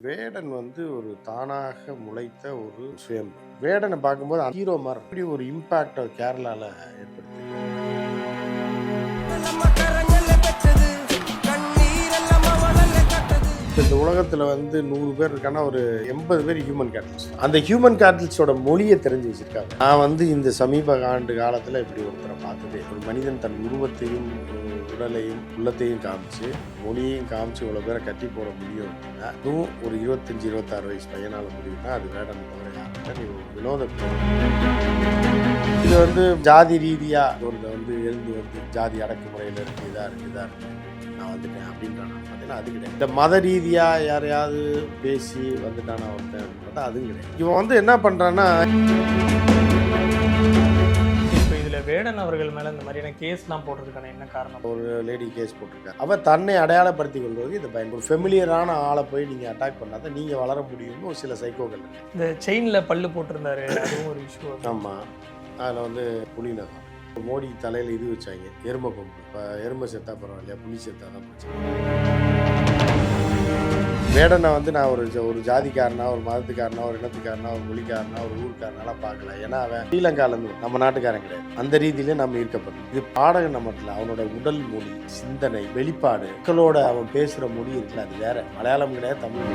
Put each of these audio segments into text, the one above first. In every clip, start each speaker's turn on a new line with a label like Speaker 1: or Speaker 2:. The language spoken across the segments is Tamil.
Speaker 1: வேடன் வந்து ஒரு தானாக முளைத்த ஒரு சுயம். வேடனை பார்க்கும்போது ஹீரோ மாதிரி அப்படி ஒரு இம்பாக்ட் கேரளால ஏற்படுத்தி இந்த உலகத்தில் வந்து நூறு பேர் இருக்கானா ஒரு எண்பது பேர் ஹியூமன் கேட்டல்ஸ் அந்த ஹியூமன் கேட்டல்ஸோட மொழியை தெரிஞ்சு வச்சுருக்காங்க. நான் வந்து இந்த சமீப ஆண்டு காலத்தில் இப்படி ஒருத்தரை பார்த்ததே. ஒரு மனிதன் தன் உருவத்தையும் உடலையும் உள்ளத்தையும் காமிச்சு மொழியையும் காமிச்சு இவ்வளோ பேரை கட்டி போட முடியும் அப்படின்னா அதுவும் ஒரு இருபத்தஞ்சி இருபத்தாறு வயசு பையனால் முடியும்னா அது வேடம் தவிர யாருன்னா நீ ஒரு வினோத இது வந்து ஜாதி ரீதியாக ஒரு வந்து எழுந்து வந்து ஜாதி அடக்குமுறையில் இருக்கு இதாக இருக்கு இதாக இருக்கு நான் வந்துட்டேன் அப்படின்றான் பார்த்தீங்கன்னா அது கிடையாது. இந்த மத ரீதியாக யாரையாவது பேசி வந்துட்டானா ஒருத்தன் அப்படின்னு பார்த்தா அதுவும் கிடையாது. இவன் வந்து என்ன
Speaker 2: பண்ணுறான்னா வேடன் அவர்கள் மேல இந்த மாதிரியான கேஸ்லாம் போடுறதுக்கான என்ன காரணம்?
Speaker 1: ஒரு லேடி கேஸ் போட்டிருக்காரு அவ தன்னை அடையாளப்படுத்தி கொள்வது இந்த பயன் ஒரு ஃபெமிலியரான ஆளை போய் நீங்க அட்டாக் பண்ணாதான் நீங்க வளர முடியும்னு ஒரு சில சைக்கோக்கள்
Speaker 2: இந்த செயின்ல பல்லு போட்டிருந்தாரு அதுவும் ஒரு இஷ்யூ
Speaker 1: ஆமா. அதில் வந்து புலிநகம் மோடி தலையில் இது வச்சாங்க எருமை கொம்பு இப்போ எருமை செத்தா பரவாயில்லையா புலி செத்தா தான் பிரச்சனை. வேடனை வந்து நான் ஒரு ஒரு ஜாதிக்காரனா ஒரு மதத்துக்காரனா ஒரு இனத்துக்காரனா ஒரு மொழிக்காரனா ஒரு ஊருக்காரனாலாம் பார்க்கல. ஏன்னா அவன் ஸ்ரீலங்காலேருந்து நம்ம நாட்டுக்காரன் கிடையாது. அந்த ரீதியிலே நம்ம ஈர்க்கப்படும் இது பாடகம் நம்மட்டில் அவனோட உடல் மொழி சிந்தனை வெளிப்பாடு மக்களோட அவன் பேசுகிற மொழி இருக்குல்ல அது வேற. மலையாளம் கிடையாது தமிழ்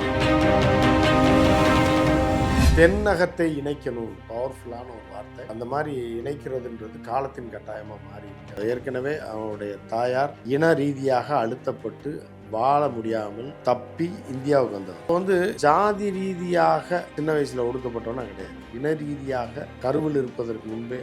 Speaker 1: தென்னகத்தை இணைக்கணும். பவர்ஃபுல்லான ஒரு வார்த்தை. அந்த மாதிரி இணைக்கிறதுன்றது காலத்தின் கட்டாயமாக மாறி ஏற்கனவே அவனுடைய தாயார் இன ரீதியாக அழுத்தப்பட்டு வாழ முடியாமல் தப்பி இந்தியாவுக்கு வந்தவர் இப்போ வந்து ஜாதி ரீதியாக சின்ன வயசுல ஒடுக்கப்பட்டோன்னா கிடையாது. இன ரீதியாக கருவில் இருப்பதற்கு முன்பே.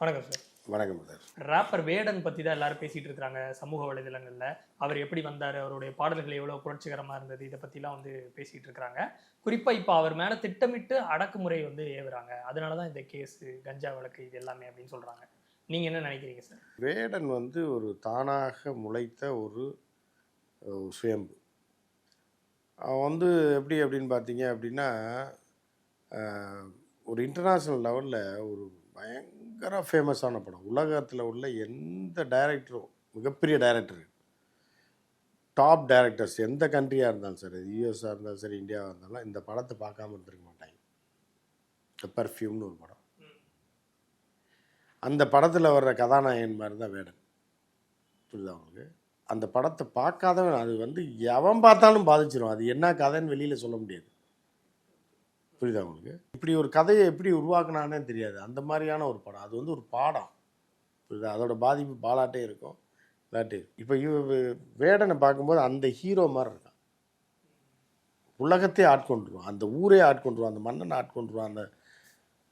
Speaker 2: வணக்கம் சார்.
Speaker 1: வணக்கம்.
Speaker 2: ராப்பர் வேடன் பத்தி தான் எல்லாரும் பேசிட்டு இருக்காங்க சமூக வலைதளங்கள்ல. அவர் எப்படி வந்தாரு? அவருடைய பாடல்கள் எவ்வளவு புரட்சிகரமா இருந்தது? இதை பத்திலாம் வந்து பேசிட்டு இருக்காங்க குறிப்பா இப்ப அவர் மேல திட்டமிட்டு அடக்குமுறை வந்து ஏவுறாங்க. அதனாலதான் இந்த கேஸ் கஞ்சா வழக்கு இது எல்லாமே அப்படின்னு சொல்றாங்க. நீங்க என்ன நினைக்கிறீங்க சார்
Speaker 1: வேடன் வந்து ஒரு தானாக முளைத்த ஒரு சுயம்பு. அவன் வந்து எப்படி அப்படின்னு பார்த்தீங்க அப்படின்னா ஒரு இன்டர்நேஷ்னல் லெவலில் ஒரு பயங்கர ஃபேமஸான படம். உலகத்தில் உள்ள எந்த டைரக்டரும் மிகப்பெரிய டைரக்டர் டாப் டைரக்டர்ஸ் எந்த கண்ட்ரியாக இருந்தாலும் சரி யூஎஸ்ஆ இருந்தாலும் சரி இந்தியாவாக இருந்தாலும் இந்த படத்தை பார்க்காம இருந்திருக்க மாட்டாங்க. பர்ஃப்யூம்னு ஒரு படம். அந்த படத்தில் வர்ற கதாநாயகன் மாதிரி தான் வேடன். புரியுதா அவங்களுக்கு அந்த படத்தை பார்க்காதவன் அது வந்து எவன் பார்த்தாலும் பாதிச்சிடும் அது என்ன கதைன்னு வெளியில் சொல்ல முடியாது. புரியுதா உங்களுக்கு? இப்படி ஒரு கதையை எப்படி உருவாக்குனானே தெரியாது. அந்த மாதிரியான ஒரு படம். அது வந்து ஒரு பாடம். புரியுதா? அதோட பாதிப்பு பாலாட்டே இருக்கும். இல்லாட்டி இப்போ இவ வே- வேடனை பார்க்கும்போது அந்த ஹீரோ மாதிரி இருக்கான். உலகத்தையே ஆட்கொண்டுருவான். அந்த ஊரே ஆட்கொண்டுருவான். அந்த மன்னனை ஆட்கொண்டுருவான். அந்த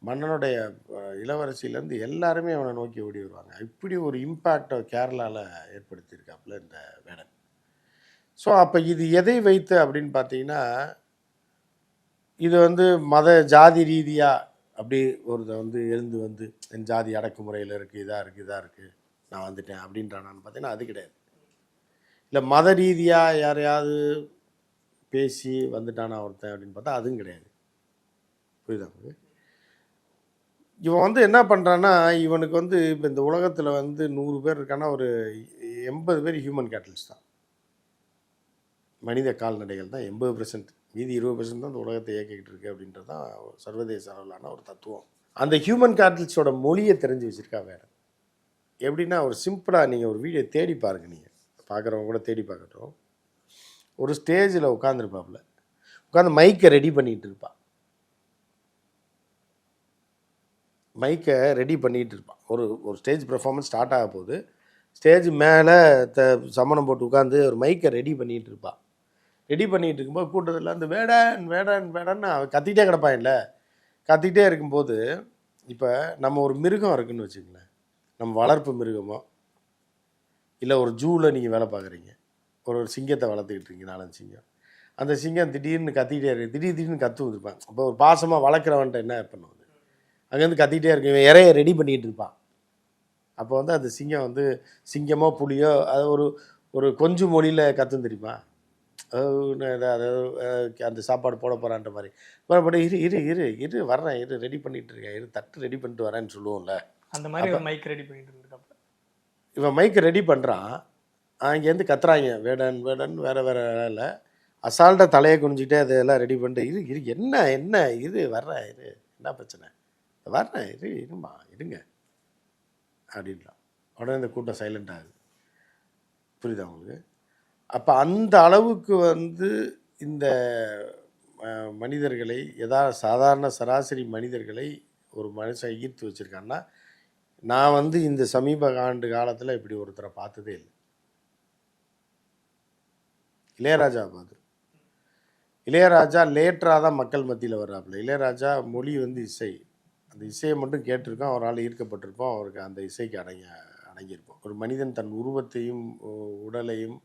Speaker 1: மன்னனுடைய இளவரசியிலேருந்து எல்லாருமே அவனை நோக்கி ஓடி வருவாங்க. இப்படி ஒரு இம்பேக்டை கேரளாவில் ஏற்படுத்தியிருக்காப்புல இந்த வேடன். ஸோ அப்போ இது எதை வைத்து அப்படின்னு பார்த்தீங்கன்னா இது வந்து மத ஜாதி ரீதியாக அப்படி ஒரு வந்து எழுந்து வந்து என் ஜாதி அடக்குமுறையில் இருக்குது இதாக இருக்குது இதாக இருக்குது நான் வந்துட்டேன் அப்படின்றானான்னு பார்த்தீங்கன்னா அது கிடையாது. இல்லை மத ரீதியாக யாரையாவது பேசி வந்துட்டானா ஒருத்தன் அப்படின்னு பார்த்தா அதுவும் கிடையாது. புரியுதா இவன் வந்து என்ன பண்ணுறான்னா இவனுக்கு வந்து இப்போ இந்த உலகத்தில் வந்து நூறு பேர் இருக்கான்னா ஒரு எண்பது பேர் ஹியூமன் கேட்டல்ஸ் தான். மனித கால்நடைகள் தான் எண்பது பர்சன்ட் மீதி இருபது பர்சன்ட் தான் இந்த உலகத்தை இயக்கிக்கிட்டு இருக்கு அப்படின்றது தான் சர்வதேச அளவிலான ஒரு தத்துவம். அந்த ஹியூமன் கேட்டல்ஸோட மொழியை தெரிஞ்சு வச்சிருக்கா வேறு. எப்படின்னா ஒரு சிம்பிளாக நீங்கள் ஒரு வீடியோ தேடி பாருங்க நீங்கள் பார்க்குறவங்க கூட தேடி பார்க்கட்டும். ஒரு ஸ்டேஜில் உட்காந்துருப்பாப்புல உட்காந்து மைக்கை ரெடி பண்ணிகிட்டு இருப்பா மைக்கை ரெடி பண்ணிகிட்டு இருப்பான் ஒரு ஒரு ஸ்டேஜ் பெர்ஃபார்மன்ஸ் ஸ்டார்ட் ஆக போகுது ஸ்டேஜ் மேலே த சமணம் போட்டு உட்காந்து ஒரு மைக்கை ரெடி பண்ணிகிட்டு இருப்பான் ரெடி பண்ணிகிட்டு இருக்கும்போது கூட்டத்தில் அந்த வேடன் வேடன் வேடன்னு அவன் கத்திக்கிட்டே கிடப்பான் இல்லை. கத்திக்கிட்டே இருக்கும்போது இப்போ நம்ம ஒரு மிருகம் இருக்குன்னு வச்சுங்களேன் நம்ம வளர்ப்பு மிருகமோ இல்லை ஒரு ஜூவில் நீங்கள் வேலை பார்க்குறீங்க. ஒரு ஒரு சிங்கத்தை வளர்த்துக்கிட்டு இருக்கீங்க நாலஞ்சு சிங்கம். அந்த சிங்கம் திடீர்னு கத்திக்கிட்டே இருக்கு திடீர் திடீர்னு கற்று வந்துருப்பான் அப்போ ஒரு பாசமாக வளர்க்குறவன்ட்ட என்ன பண்ணுவது அங்கேருந்து கத்திக்கிட்டே இருக்கு. இவன் இறைய ரெடி பண்ணிகிட்டு இருப்பான். அப்போ வந்து அந்த சிங்கம் வந்து சிங்கமோ புலியோ அது ஒரு ஒரு கொஞ்சம் மொழியில் கத்தும் தெரியுமா? அந்த சாப்பாடு போட போகிறான்ற மாதிரி. மறுபடி இரு இரு இரு இரு வர்றேன் இரு ரெடி பண்ணிட்டு இருக்கேன். இரு தட்டு ரெடி பண்ணிட்டு வரேன்னு சொல்லுவோம்ல.
Speaker 2: அந்த மாதிரி மைக் ரெடி பண்ணிட்டு இருந்திருக்காப்ல.
Speaker 1: இவன் மைக்கை ரெடி பண்ணுறான் அங்கேருந்து கத்துறாங்க. வேடன் வேடன் வேற வேற வேலை அசால்ட்டாக தலையை குனிஞ்சிக்கிட்டே அதெல்லாம் ரெடி பண்ணிட்டு இரு இரு என்ன என்ன இது வர்றேன் இரு என்ன பிரச்சனை? வர்றேன் இரு இருமா இருங்க. அப்படின்லாம் உடனே இந்த கூட்டம் சைலண்ட் ஆகுது. புரியுதா உங்களுக்கு? அப்போ அந்த அளவுக்கு வந்து இந்த மனிதர்களை எதா சாதாரண சராசரி மனிதர்களை ஒரு மனுஷன் ஈர்த்து வச்சுருக்கான்னா நான் வந்து இந்த சமீப ஆண்டு காலத்தில் இப்படி ஒருத்தரை பார்த்ததே இல்லை. இளையராஜா பார்த்து இளையராஜா லேட்டராக தான் மக்கள் மத்தியில் வர்றாப்புல. இளையராஜா மொழி வந்து இசை. அந்த இசையை மட்டும் கேட்டிருக்கோம் அவரால் ஈர்க்கப்பட்டிருப்போம் அவருக்கு அந்த இசைக்கு அடங்கி அடங்கியிருப்போம் ஒரு மனிதன் தன் உருவத்தையும் உடலையும்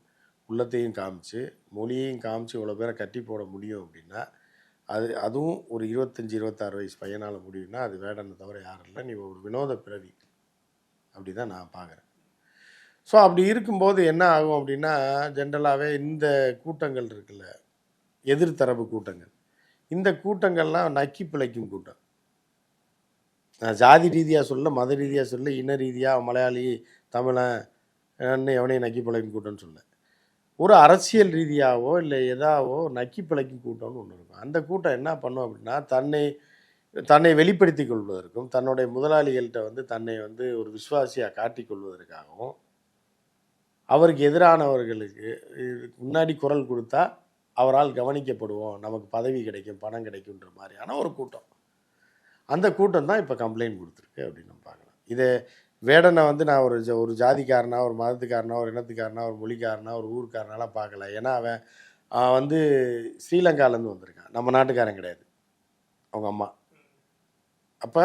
Speaker 1: உள்ளத்தையும் காமிச்சு மொழியையும் காமிச்சு இவ்வளோ பேரை கட்டி போட முடியும் அப்படின்னா அது அதுவும் ஒரு இருபத்தஞ்சி இருபத்தாறு வயசு பையனால் முடியும்னா அது வேடன்னு தவிர யாரும் இல்லை. நீ ஒரு வினோத பிறவி. அப்படி தான் நான் பார்க்குறேன். ஸோ அப்படி இருக்கும்போது என்ன ஆகும் அப்படின்னா ஜென்ரலாகவே இந்த கூட்டங்கள் இருக்குல்ல எதிர்த்தரப்பு கூட்டங்கள். இந்த கூட்டங்கள்லாம் நக்கி பிழைக்கும் கூட்டம். நான் ஜாதி ரீதியாக சொல்ல மத ரீதியாக சொல்ல இன ரீதியாக மலையாளி தமிழன் எவனையும் நக்கி பிழைக்கும் கூட்டம்னு சொல்ல ஒரு அரசியல் ரீதியாகவோ இல்லை எதாவோ நக்கி பிழைக்கும் கூட்டம்னு ஒன்று இருக்கும். அந்த கூட்டம் என்ன பண்ணும் அப்படின்னா தன்னை தன்னை வெளிப்படுத்தி கொள்வதற்கும் தன்னுடைய முதலாளிகள்கிட்ட வந்து தன்னை வந்து ஒரு விசுவாசியாக காட்டிக் கொள்வதற்காகவும் அவருக்கு எதிரானவர்களுக்கு முன்னாடி குரல் கொடுத்தா அவரால் கவனிக்கப்படுவோம் நமக்கு பதவி கிடைக்கும் பணம் கிடைக்குன்ற மாதிரியான ஒரு கூட்டம். அந்த கூட்டம் தான் இப்போ கம்ப்ளைண்ட் கொடுத்துருக்கு அப்படின்னு நம்ம பார்க்கலாம். இதை வேடனை வந்து நான் ஒரு ஜ- ஒரு ஜாதிக்காரனா ஒரு மதத்துக்காரனா ஒரு இனத்துக்காரனா ஒரு மொழிக்காரனா ஒரு ஊருக்காரனாலாம் பார்க்கல. ஏன்னா அவன் அவன் வந்து ஸ்ரீலங்காலேருந்து வந்திருக்கான். நம்ம நாட்டுக்காரன் கிடையாது. அவங்க அம்மா. அப்போ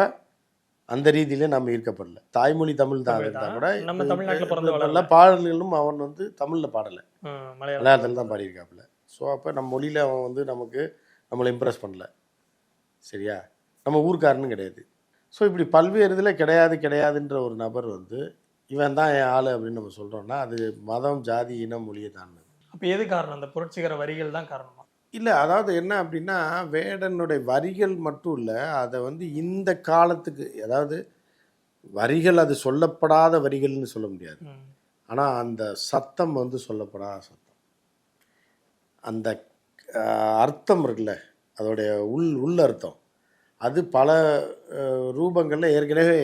Speaker 1: அந்த ரீதியில நம்ம ஈர்க்கப்படல. தாய்மொழி தமிழ் தான் இருந்தால். கூட
Speaker 2: நம்ம தமிழ்நாட்டுல பிறந்து
Speaker 1: பாடல்களும் அவன் வந்து தமிழில் பாடலை. மலையாளத்தில். தான் பாடியிருக்காப்புல. ஸோ அப்போ நம்ம மொழியில் அவன் வந்து நமக்கு நம்மளை இம்ப்ரெஸ் பண்ணல. சரியா? நம்ம ஊர்க்காரனும் கிடையாது. ஸோ இப்படி பல்வேறு இதில் கிடையாது கிடையாதுன்ற ஒரு நபர் வந்து இவன் தான் என் ஆள் அப்படின்னு நம்ம சொல்கிறோம்னா அது மதம் ஜாதி இனம் மொழியை தான்
Speaker 2: அப்ப எது காரணம்? அந்த புரட்சிகர வரிகள் தான் காரணமா?
Speaker 1: இல்லை அதாவது என்ன அப்படின்னா வேடனுடைய வரிகள் மட்டும் இல்லை அதை வந்து இந்த காலத்துக்கு அதாவது வரிகள் அது சொல்லப்படாத வரிகள்னு சொல்ல முடியாது. ஆனால் அந்த சத்தம் வந்து சொல்லப்படாத சத்தம். அந்த அர்த்தம் இருக்குல்ல அதோடைய உள் உள் அர்த்தம். அது பல ரூபங்கள்ல ஏற்கனவே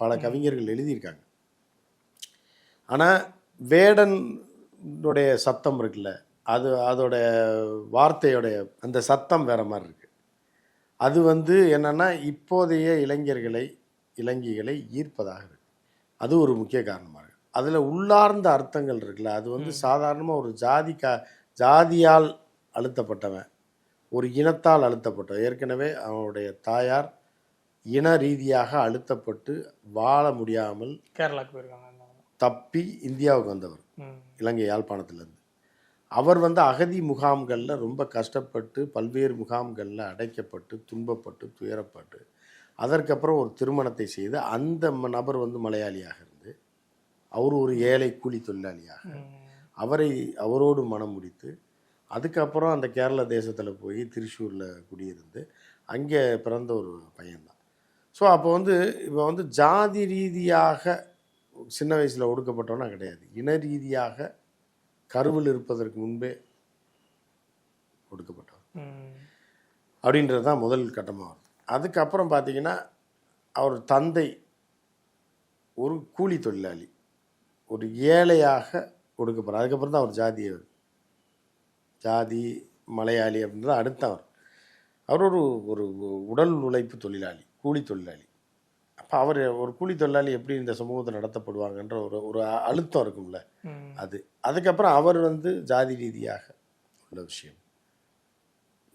Speaker 1: பல கவிஞர்கள் எழுதியிருக்காங்க. ஆனால் வேடனுடைய சத்தம் இருக்குல்ல அது அதோட வார்த்தையோடைய அந்த சத்தம் வேற மாதிரி இருக்கு. அது வந்து என்னன்னா இப்போதைய இளைஞர்களை இளைஞிகளை ஈர்ப்பதாக இருக்கு. அது ஒரு முக்கிய காரணமாக இருக்கு. அதில் உள்ளார்ந்த அர்த்தங்கள் இருக்குல்ல அது வந்து சாதாரணமாக ஒரு ஜாதி கா ஜாதியால் அழுத்தப்பட்டவன் ஒரு இனத்தால் அழுத்தப்பட்டவன் ஏற்கனவே அவனுடைய தாயார் இன ரீதியாக அழுத்தப்பட்டு வாழ முடியாமல்
Speaker 2: கேரளாக்கு போயிருக்காங்க.
Speaker 1: தப்பி இந்தியாவுக்கு வந்தவர். இலங்கை யாழ்ப்பாணத்திலேருந்து. அவர் வந்து அகதி முகாம்களில் ரொம்ப கஷ்டப்பட்டு பல்வேறு முகாம்களில் அடைக்கப்பட்டு துன்பப்பட்டு துயரப்பட்டு அதற்கப்புறம் ஒரு திருமணத்தை செய்து அந்த நபர் வந்து மலையாளியாக இருந்து அவர் ஒரு ஏழை கூலி தொழிலாளியாக. அவரை அவரோடு மனம் முடித்து அதுக்கப்புறம் அந்த கேரள தேசத்தில் போய் திருச்சூரில் குடியிருந்து அங்கே பிறந்த ஒரு பையன்தான். ஸோ அப்போ வந்து இப்போ வந்து ஜாதி ரீதியாக சின்ன வயசில் ஒடுக்கப்பட்டவனா கிடையாது. இன ரீதியாக கருவில் இருப்பதற்கு முன்பே
Speaker 2: ஒடுக்கப்பட்டவர்
Speaker 1: அப்படின்றது தான் முதல் கட்டமாக வருது. அதுக்கப்புறம் பார்த்தீங்கன்னா அவர் தந்தை ஒரு கூலி தொழிலாளி. ஒரு ஏழையாக ஒடுக்கப்படுறார் அதுக்கப்புறம் தான் அவர் ஜாதியை ஜாதி மலையாளி அப்படின்றது அடுத்தவர் அவர். ஒரு ஒரு உடல் உழைப்பு தொழிலாளி கூலி தொழிலாளி. அப்போ அவர் ஒரு கூலி தொழிலாளி எப்படி இந்த சமூகத்தை நடத்தப்படுவாங்கன்ற ஒரு ஒரு அழுத்தம் இருக்கும்ல. அது அதுக்கப்புறம் அவர் வந்து ஜாதி ரீதியாக உள்ள விஷயம்.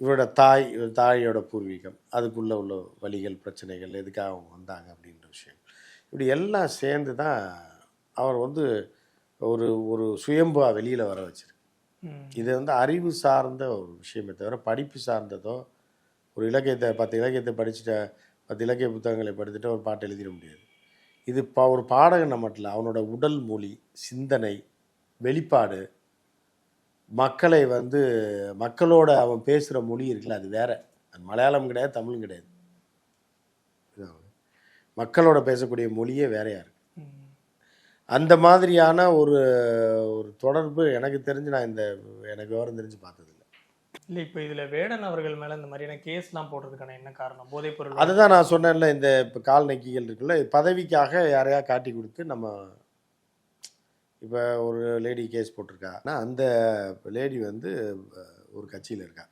Speaker 1: இவரோட தாய் தாயோட பூர்வீகம் அதுக்குள்ள உள்ள வழிகள் பிரச்சனைகள் எதுக்காக அவங்க வந்தாங்க அப்படின்ற விஷயம். இப்படி எல்லாம் சேர்ந்து தான் அவர் வந்து ஒரு ஒரு சுயம்பா வெளியில் வர வச்சிருக்கு. இது வந்து அறிவு சார்ந்த ஒரு விஷயமே தவிர படிப்பு சார்ந்ததோ ஒரு இலக்கியத்தை பத்து இலக்கியத்தை படிச்சுட்ட பத்து இலக்கிய புத்தகங்களை படித்துட்டு ஒரு பாட்டு எழுதிட முடியாது. இது பா ஒரு பாடகனை மட்டும் இல்லை அவனோட உடல் மொழி சிந்தனை வெளிப்பாடு மக்களை வந்து மக்களோட அவன் பேசுகிற மொழி இருக்குல்ல அது வேற. அது மலையாளம் கிடையாது தமிழும் கிடையாது. மக்களோட பேசக்கூடிய மொழியே வேறையா இருக்கு. அந்த மாதிரியான ஒரு ஒரு தொடர்பு எனக்கு தெரிஞ்சு நான் இந்த எனக்கு விவரம் தெரிஞ்சு பார்த்ததில்ல.
Speaker 2: இல்ல இப்போ இதுல வேடன் அவர்கள் மேல இந்த மாதிரியான கேஸ்லாம் போடுறதுக்கான என்ன காரணம்? போதைப் பொருள்
Speaker 1: அதுதான் நான் சொன்னேன்ல இந்த இப்போ கால் நக்கிகள் இருக்குல்ல பதவிக்காக யாரையா காட்டி கொடுத்து நம்ம இப்போ ஒரு லேடி கேஸ் போட்டிருக்கான்னா அந்த லேடி வந்து ஒரு கட்சியில் இருக்கா.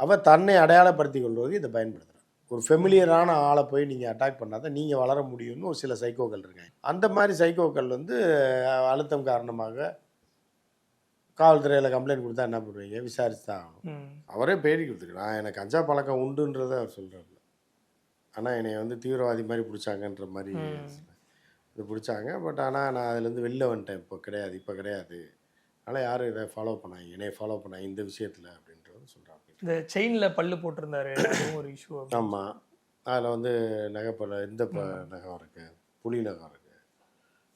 Speaker 1: அவள் தன்னை அடையாளப்படுத்தி கொள்வதற்கு இதை பயன்படுத்துகிறான் ஒரு ஃபெமிலியரான ஆளை போய் நீங்கள் அட்டாக் பண்ணாதான் நீங்கள் வளர முடியும்னு ஒரு சில சைக்கோக்கள் இருக்காங்க. அந்த மாதிரி சைக்கோக்கள் வந்து அழுத்தம் காரணமாக காவல்துறையில் கம்ப்ளைண்ட் கொடுத்தா என்ன பண்ணுவீங்க? விசாரிச்சு தான் ஆகணும். அவரே பேடி கொடுத்துருக்கு நான் எனக்கு கஞ்சா பழக்கம் உண்டுன்றதை அவர் சொல்கிறாப்புல ஆனால் என்னை வந்து தீவிரவாதி மாதிரி பிடிச்சாங்கன்ற மாதிரி. இது பிடிச்சாங்க. பட் ஆனால் நான் அதுலேருந்து வெளில வந்துட்டேன். இப்போ கிடையாது இப்போ கிடையாது. அதனால் யாரும் இதை ஃபாலோ பண்ணாங்க என்னைய ஃபாலோ பண்ணாங்க இந்த விஷயத்தில் சொல்கிறாங்க
Speaker 2: இந்த செயின்ல பல்லு போட்டிருந்தாரு. ஒரு இஷ்யூ
Speaker 1: ஆமாம் அதில் வந்து நகைப்பல இந்த ப நகம் இருக்குது புலி நகம் இருக்குது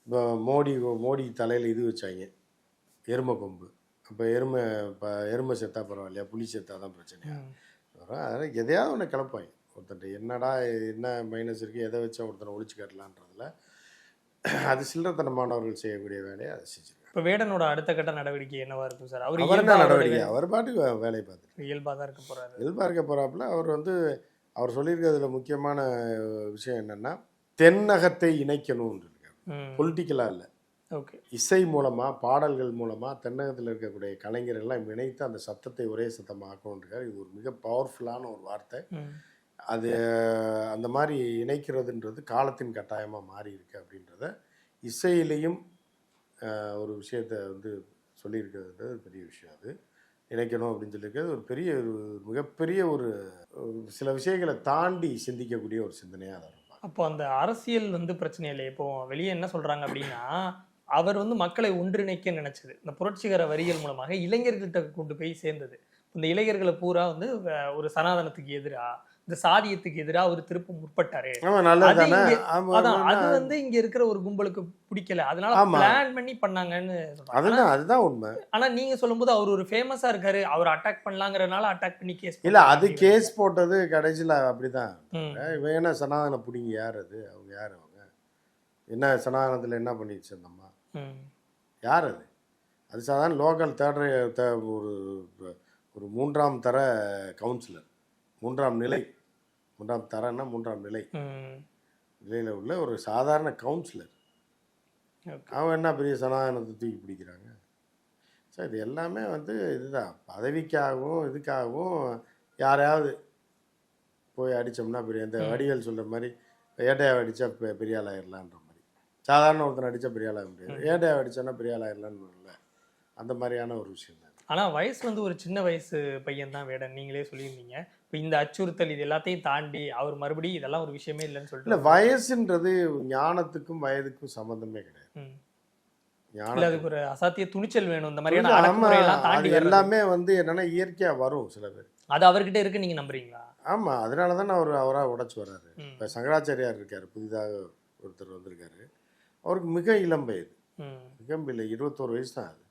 Speaker 1: இப்போ மோடி மோடி தலையில் இது வச்சாங்க. எருமை கொம்பு. அப்போ எருமை இப்போ எருமை செத்தா பரவாயில்லையா? புலி செத்தா தான் பிரச்சனையா? அதனால் எதையாவது ஒன்று கிளப்பாங்க ஒருத்தன்ட்ட என்னடா என்ன மைனஸ் இருக்குது எதை வச்சா ஒருத்தனை ஒழிச்சு கட்டலான்றதுல அது சில்லறத்தனமானவர்கள் செய்யக்கூடிய வேலையை அதை செஞ்சுருக்காங்க
Speaker 2: இப்போ வேடனோட அடுத்த கட்ட நடவடிக்கை என்னவா இருக்கும் சார்? அவர்
Speaker 1: என்ன நடவடிக்கை? அவர் பாட்டுக்கு வேலையை பார்த்துட்டு
Speaker 2: இயல்பா தான் இருக்க போறாரு.
Speaker 1: எதிர்பார்க்க போகிறாப்புல அவர் வந்து அவர் சொல்லியிருக்கிறதுல முக்கியமான விஷயம் என்னென்னா தென்னகத்தை இணைக்கணும்னு இருக்காரு பொலிட்டிக்கலாக இல்லை.
Speaker 2: ஓகே.
Speaker 1: இசை மூலமாக பாடல்கள் மூலமாக தென்னகத்தில் இருக்கக்கூடிய கலைஞர்கள்லாம் இணைத்து அந்த சத்தத்தை ஒரே சத்தமாக ஆக்கணுன்றார் இது ஒரு மிக பவர்ஃபுல்லான ஒரு வார்த்தை. அது அந்த மாதிரி இணைக்கிறதுன்றது காலத்தின் கட்டாயமாக மாறி இருக்கு அப்படின்றத இசையிலையும் ஒரு விஷயத்தை வந்து சொல்லியிருக்கிறது பெரிய விஷயம் அது. இணைக்கணும் அப்படின்னு சொல்லியிருக்கிறது ஒரு பெரிய ஒரு மிகப்பெரிய ஒரு ஒரு சில விஷயங்களை தாண்டி சிந்திக்கக்கூடிய ஒரு சிந்தனையாக அதை
Speaker 2: அப்போ அந்த அரசியல் வந்து பிரச்சனை இல்லை இப்போ வெளியே என்ன சொல்கிறாங்க அப்படின்னா அவர் வந்து மக்களை ஒன்றிணைக்க நினைச்சது. இந்த புரட்சிகர வரிகள் மூலமாக இளைஞர்கள்ட்ட கொண்டு போய் சேர்ந்தது. இந்த இளைஞர்களை பூரா வந்து ஒரு சனாதனத்துக்கு எதிராக இந்த சாதியத்துக்கு எதிரா அவர் திருப்ப முற்பட்டாரு. அதான். அது வந்து இங்க இருக்கிற ஒரு கும்பலுக்கு பிடிக்கல. அதனால. பிளான் பண்ணி பண்ணாங்கன்னு
Speaker 1: அதுதான் அதுதான் உண்மை.
Speaker 2: ஆனா நீங்க சொல்லும்போது அவர் ஒரு ஃபேமஸா இருக்காரு. அவர் அட்டாக் பண்ணலாங்கறனால அட்டாக் பண்ணி கேஸ்
Speaker 1: இல்லை அது கேஸ் போட்டது கடைசியில் அப்படிதான். இவன் என்ன சனாதன பிடிங்க யார் அது? அவங்க யார் அவங்க? என்ன சனாதனத்தில் என்ன பண்ணிடுச்சு அந்த அம்மா? யார் அது? அது சாதாரண லோக்கல் தேர்ட் ஒரு ஒரு மூன்றாம் தர கவுன்சிலர் மூன்றாம் நிலை. மூன்றாம் தரன்னா மூன்றாம் நிலை. நிலையில் உள்ள ஒரு சாதாரண கவுன்சிலர் அவன் என்ன பெரிய சனாதனத்தை தூக்கி பிடிக்கிறாங்க? சார் இது எல்லாமே வந்து இதுதான். பதவிக்காகவும் இதுக்காகவும் யாரையாவது போய் அடித்தோம்னா பெரிய இந்த. வடிவேல் சொல்கிற மாதிரி ஏட்டையாவை அடித்தா பெரிய ஆள் ஆயிடலான்ற மாதிரி. சாதாரண ஒருத்தன் அடித்தா பெரிய ஆள் ஆக முடியாது.
Speaker 2: ம்.
Speaker 1: ஏட்டையாவை அடித்தானா பெரிய ஆள் ஆயிடலான்னு இல்லை. அந்த மாதிரியான ஒரு விஷயம் தான்
Speaker 2: ஆனா வயசு வந்து ஒரு சின்ன வயசு பையன் தான் வேடன். நீங்களே சொல்லியிருந்தீங்க. இப்போ இந்த அச்சுறுத்தல் இது எல்லாத்தையும் தாண்டி அவர் மறுபடியும் இதெல்லாம் ஒரு விஷயமே இல்லைன்னு
Speaker 1: இல்லை
Speaker 2: சொல்லிட்டு
Speaker 1: வயசுன்றது ஞானத்துக்கும் வயதுக்கும் சம்மந்தமே கிடையாது.
Speaker 2: இல்ல அதுக்கு ஒரு அசாத்திய துணிச்சல் வேணும். இந்த மாதிரியான எல்லாம்
Speaker 1: வந்து என்னன்னா இயற்கையா வரும் சில பேர்.
Speaker 2: அது அவர்கிட்ட இருக்கு நீங்க நம்புறீங்களா?
Speaker 1: ஆமா அதனால தானே அவர் அவராக உடைச்சு வர்றாரு. இப்போ சங்கராச்சாரியார் இருக்காரு புதிதாக ஒருத்தர் வந்திருக்காரு. அவருக்கு மிக இளம் வயது மிக இல்லை இருபத்தோரு வயசு தான் அது.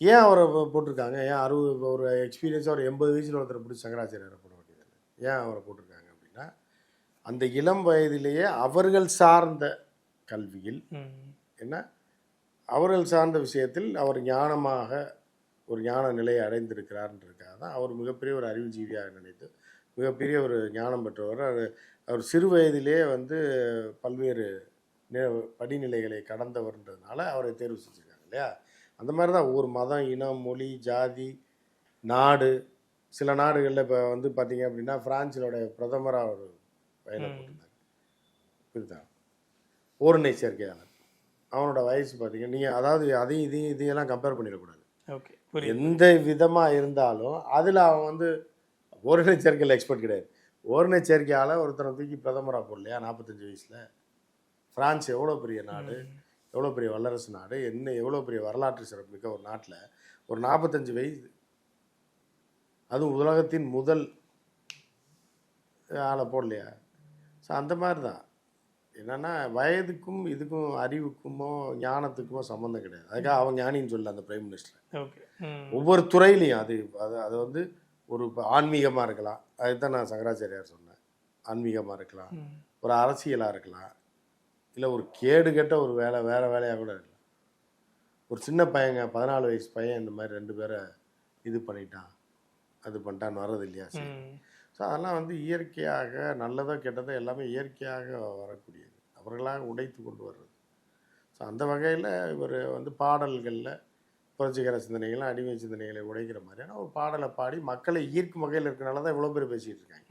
Speaker 1: ஏன் அவரை போட்டிருக்காங்க? ஏன் அறுபது ஒரு எக்ஸ்பீரியன்ஸாக ஒரு எண்பது வயசில் ஒருத்தர் பிடிச்சி சங்கராச்சாரியாரை போட வேண்டியது ஏன் அவரை போட்டிருக்காங்க அப்படின்னா அந்த இளம் வயதிலேயே அவர்கள் சார்ந்த கல்வியில் என்ன? அவர்கள் சார்ந்த விஷயத்தில் அவர் ஞானமாக ஒரு ஞான நிலையை அடைந்திருக்கிறார்ன்றதுக்காக தான் அவர் மிகப்பெரிய ஒரு அறிவுஜீவியாக நினைத்து மிகப்பெரிய ஒரு ஞானம் பெற்றவர். அவர் அவர் சிறு வயதிலே வந்து பல்வேறு படிநிலைகளை கடந்தவர்ன்றதுனால அவரை தேர்வு செஞ்சுருக்காங்க இல்லையா? அந்த மாதிரி தான் ஒவ்வொரு மதம் இனம் மொழி ஜாதி நாடு சில நாடுகளில் இப்போ வந்து பார்த்தீங்க அப்படின்னா பிரான்சிலோட பிரதமராக ஒரு வயலை
Speaker 2: ம்.
Speaker 1: போட்டிருந்தாங்க புரியுதா? ஓரணை சேர்க்கையாளர். அவனோட வயசு பார்த்தீங்க நீங்கள் அதாவது அதையும் இதையும் இதையெல்லாம் கம்பேர் பண்ணிடக்கூடாது.
Speaker 2: ஓகே
Speaker 1: எந்த விதமாக இருந்தாலும் அதில் அவன் வந்து ஓரணை சேர்க்கையில் எக்ஸ்பர்ட் கிடையாது. ஓரணை சேர்க்கையால் ஒருத்தரை தூக்கி பிரதமராக போடலையா? நாற்பத்தஞ்சு வயசில். பிரான்ஸ் எவ்வளோ பெரிய நாடு. எவ்வளோ பெரிய வல்லரசு நாடு என்ன எவ்வளோ பெரிய வரலாற்று சிறப்புமிக்க ஒரு நாட்டில் ஒரு நாற்பத்தஞ்சு வயசு அதுவும் உலகத்தின் முதல் ஆளை போடலையா? ஸோ அந்த மாதிரி தான் என்னென்னா வயதுக்கும் இதுக்கும் அறிவுக்குமோ ஞானத்துக்குமோ சம்மந்தம் கிடையாது. அதுக்காக அவன் ஞானின்னு சொல்லல அந்த பிரைம் மினிஸ்டர் ஒவ்வொரு துறையிலையும் அது அது அது வந்து ஒரு ஆன்மீகமாக இருக்கலாம். அதுதான் நான் சங்கராச்சாரியார் சொன்னேன். ஆன்மீகமாக இருக்கலாம். ஒரு அரசியலாக இருக்கலாம். இல்லை ஒரு கேடு கெட்ட ஒரு வேலை வேற வேலையாக கூட இருக்கலாம். ஒரு சின்ன பையங்க பதினாலு வயசு பையன் இந்த மாதிரி ரெண்டு பேரை இது பண்ணிட்டான். அது பண்ணிட்டான்னு வர்றது இல்லையா சரி. ஸோ அதெல்லாம் வந்து இயற்கையாக நல்லதோ கெட்டதோ எல்லாமே இயற்கையாக வரக்கூடியது. அவர்களாக உடைத்து கொண்டு வர்றது. ஸோ அந்த வகையில் இவர் வந்து பாடல்களில் புரட்சிகர சிந்தனைகள் அடிமை சிந்தனைகளை உடைக்கிற மாதிரியான ஒரு பாடலை பாடி மக்களை ஈர்க்கும் வகையில் இருக்கனால தான் இவ்வளோ பேர் பேசிகிட்டு இருக்காங்க.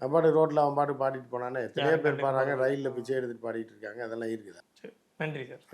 Speaker 1: அவன் பாட்டு ரோட்டில் அவன் பாட்டு பாடிட்டு போனானே எத்தனையோ பேர் பாடுறாங்க. ரயிலில் பிச்சை எடுத்துட்டு பாடிட்டு இருக்காங்க அதெல்லாம் இருக்குதா.
Speaker 2: நன்றி சார்.